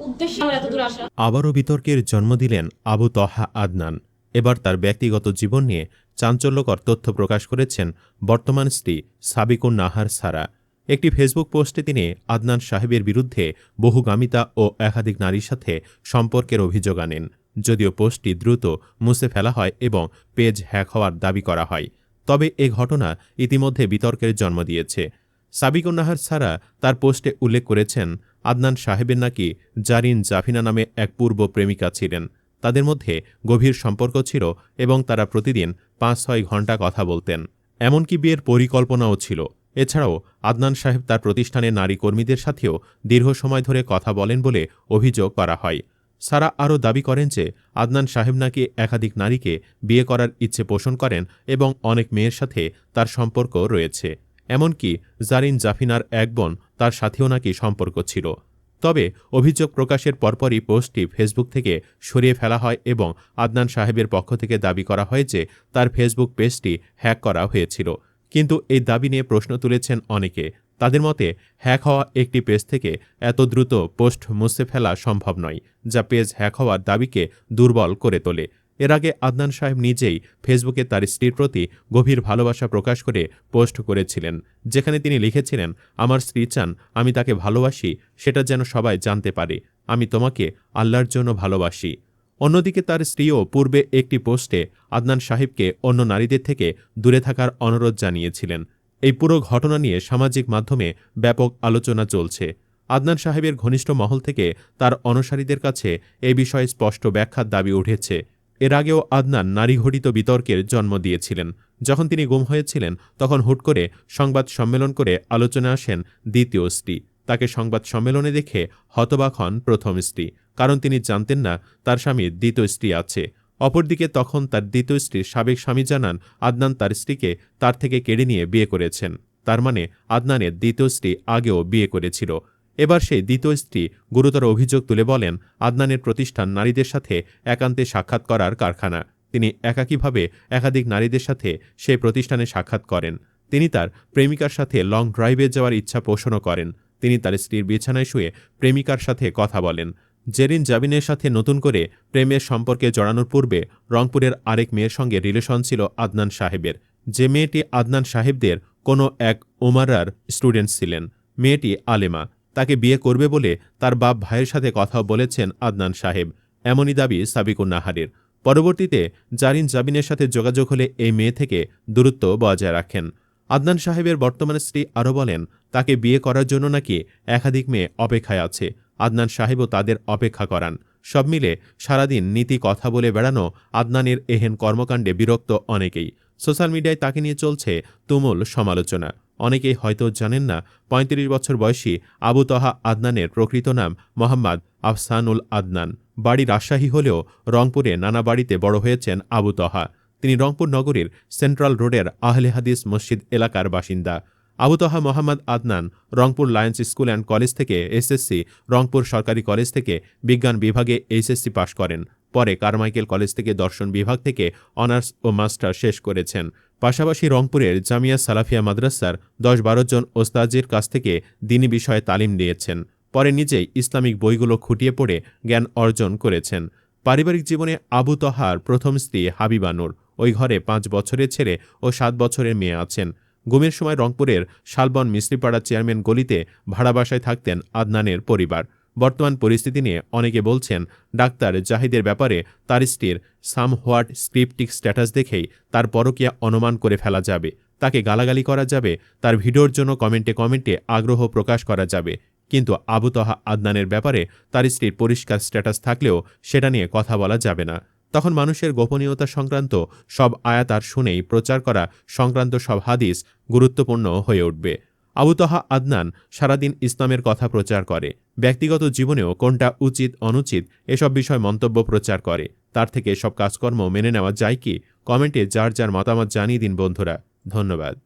উদ্দেশ্যে আমার এত দূর আসা। আবারও বিতর্কের জন্ম দিলেন আবু তহা আদনান। এবার তার ব্যক্তিগত জীবন নিয়ে চাঞ্চল্যকর তথ্য প্রকাশ করেছেন বর্তমান স্ত্রী সাবিকুন নাহার সারা। একটি ফেসবুক পোস্টে তিনি আদনান সাহেবের বিরুদ্ধে বহুগামিতা ও একাধিক নারীর সাথে সম্পর্কের অভিযোগ আনেন। যদিও পোস্টটি দ্রুত মুছে ফেলা হয় এবং পেজ হ্যাক হওয়ার দাবি করা হয়। তবে এ ঘটনা ইতিমধ্যে বিতর্কের জন্ম দিয়েছে। সাবিকুন নাহার ছাড়া তার পোস্টে উল্লেখ করেছেন আদনান সাহেবের নাকি জারিন জাফিনা নামে এক পূর্ব প্রেমিকা ছিলেন। তাদের মধ্যে গভীর সম্পর্ক ছিল এবং তারা প্রতিদিন পাঁচ ছয় ঘণ্টা কথা বলতেন। এমনকি বিয়ের পরিকল্পনাও ছিল। এছাড়াও আদনান সাহেব তার প্রতিষ্ঠানের নারী কর্মীদের সাথেও দীর্ঘ সময় ধরে কথা বলেন বলে অভিযোগ করা হয়। সারা আরও দাবি করেন যে আদনান সাহেব নাকি একাধিক নারীকে বিয়ে করার ইচ্ছে পোষণ করেন এবং অনেক মেয়ের সাথে তার সম্পর্ক রয়েছে। এমনকি জারিন জাফিনার এক বোন তার সাথেও নাকি সম্পর্ক ছিল। তবে অভিযোগ প্রকাশের পরপরই পোস্টটি ফেসবুক থেকে সরিয়ে ফেলা হয় এবং আদনান সাহেবের পক্ষ থেকে দাবি করা হয় যে তার ফেসবুক পেজটি হ্যাক করা হয়েছিল। কিন্তু এই দাবি নিয়ে প্রশ্ন তুলেছেন অনেকে। তাদের মতে, হ্যাক হওয়া একটি পেজ থেকে এত দ্রুত পোস্ট মুছে ফেলা সম্ভব নয়, যা পেজ হ্যাক হওয়ার দাবিকে দুর্বল করে তোলে। এর আগে আদনান সাহেব নিজেই ফেসবুকে তার স্ত্রীর প্রতি গভীর ভালোবাসা প্রকাশ করে পোস্ট করেছিলেন, যেখানে তিনি লিখেছিলেন, আমার স্ত্রী চান আমি তাকে ভালোবাসি, সেটা যেন সবাই জানতে পারে, আমি তোমাকে আল্লাহর জন্য ভালোবাসি। অন্যদিকে তার স্ত্রীও পূর্বে একটি পোস্টে আদনান সাহেবকে অন্য নারীদের থেকে দূরে থাকার অনুরোধ জানিয়েছিলেন। এই পুরো ঘটনা নিয়ে সামাজিক মাধ্যমে ব্যাপক আলোচনা চলছে। আদনান সাহেবের ঘনিষ্ঠ মহল থেকে তার অনুসারীদের কাছে এ বিষয়ে স্পষ্ট ব্যাখ্যার দাবি উঠেছে। এর আগেও আদনান নারীঘটিত বিতর্কের জন্ম দিয়েছিলেন। যখন তিনি গুম হয়েছিলেন, তখন হুট করে সংবাদ সম্মেলন করে আলোচনা আসেন দ্বিতীয় স্ত্রী। তাকে সংবাদ সম্মেলনে দেখে হতবাক হন প্রথম স্ত্রী, কারণ তিনি জানতেন না তার স্বামীর দ্বিতীয় স্ত্রী আছে। অপরদিকে তখন তার দ্বিতীয় স্ত্রীর সাবেক স্বামী জানান আদনান তার স্ত্রীকে তার থেকে কেড়ে নিয়ে বিয়ে করেছেন। তার মানে আদনানের দ্বিতীয় স্ত্রী আগেও বিয়ে করেছিল। এবার সেই দ্বিতীয় স্ত্রী গুরুতর অভিযোগ তুলে বলেন, আদনানের প্রতিষ্ঠান নারীদের সাথে একান্তে সাক্ষাৎ করার কারখানা। তিনি একাকীভাবে একাধিক নারীদের সাথে সেই প্রতিষ্ঠানে সাক্ষাৎ করেন। তিনি তার প্রেমিকার সাথে লং ড্রাইভে যাওয়ার ইচ্ছা পোষণও করেন। তিনি তার স্ত্রীর বিছানায় শুয়ে প্রেমিকার সাথে কথা বলেন। জেরিন জাবিনের সাথে নতুন করে প্রেমের সম্পর্কে জড়ানোর পূর্বে রংপুরের আরেক মেয়ের সঙ্গে রিলেশন ছিল আদনান সাহেবের। যে মেয়েটি আদনান সাহেবদের কোনো এক ওমারার স্টুডেন্ট ছিলেন। মেয়েটি আলেমা। তাকে বিয়ে করবে বলে তার বাপ ভাইয়ের সাথে কথাও বলেছেন আদনান সাহেব। এমনই দাবি সাবিকুন নাহারের পরবর্তীতে জারিন জাবিনের সাথে যোগাযোগ হলে এই মেয়ে থেকে দূরত্ব বজায় রাখেন। আদনান সাহেবের বর্তমান স্ত্রী আরও বলেন, তাকে বিয়ে করার জন্য নাকি একাধিক মেয়ে অপেক্ষায় আছে। আদনান সাহেবও তাদের অপেক্ষা করান। সব মিলে সারাদিন নীতি কথা বলে বেড়ানো আদনানের এহেন কর্মকাণ্ডে বিরক্ত অনেকেই। সোশ্যাল মিডিয়ায় তাকে নিয়ে চলছে তুমুল সমালোচনা। অনেকেই হয়তো জানেন না ৩৫ বছর বয়সী আবু তহা আদনানের প্রকৃত নাম মোহাম্মদ আফসানুল আদনান। বাড়ি রাজশাহী হলেও রংপুরে নানা বাড়িতে বড় হয়েছেন আবু তহা। তিনি রংপুর নগরীর সেন্ট্রাল রোডের আহলে হাদিস মসজিদ এলাকার বাসিন্দা। Abu Taha Mohammad Adnan Rangpur Lions school and college থেকে এসএসসি, রংপুর সরকারি কলেজ থেকে বিজ্ঞান বিভাগে এইচএসসি পাশ করেন। পরে কারমাইকেল কলেজ থেকে দর্শন বিভাগ থেকে অনার্স ও মাস্টার শেষ করেছেন। পাশাপাশি রংপুরের জামিয়া সালাফিয়া মাদ্রাসার দশ বারো জন ওস্তাজির কাছ থেকে দিনী বিষয়ে তালিম নিয়েছেন। পরে নিজেই ইসলামিক বইগুলো খুঁটিয়ে পড়ে জ্ঞান অর্জন করেছেন। পারিবারিক জীবনে আবু তহার প্রথম স্ত্রী হাবিবানুর ওই ঘরে পাঁচ বছরের ছেলে ও সাত বছরের মেয়ে আছেন। গুমের সময় রংপুরের শালবন মিস্ত্রিপাড়া চেয়ারম্যান গলিতে ভাড়া বাসায় থাকতেন আদনানের পরিবার। বর্তমান পরিস্থিতি নিয়ে অনেকে বলছেন, ডাক্তার জাহিদের ব্যাপারে তার স্ত্রীর সাম হোয়াট স্ক্রিপ্টিক স্ট্যাটাস দেখেই তার পরকিয়া অনুমান করে ফেলা যাবে। তাকে গালাগালি করা যাবে, তার ভিডিওর জন্য কমেন্টে কমেন্টে আগ্রহ প্রকাশ করা যাবে। কিন্তু আবু তহা আদনানের ব্যাপারে তার স্ত্রীর পরিষ্কার স্ট্যাটাস থাকলেও সেটা নিয়ে কথা বলা যাবে না। তখন মানুষের গোপনীয়তা সংক্রান্ত সব আয়াত আর শুনেই প্রচার করা সংক্রান্ত সব হাদিস গুরুত্বপূর্ণ হয়ে উঠবে। আবু তহা আদনান সারাদিন ইসলামের কথা প্রচার করে। ব্যক্তিগত জীবনেও কোনটা উচিত, অনুচিত এসব বিষয় মন্তব্য প্রচার করে। তার থেকে সব কাজকর্ম মেনে নেওয়া যায় কি? কমেন্টে যার যার মতামত জানিয়ে দিন বন্ধুরা। ধন্যবাদ।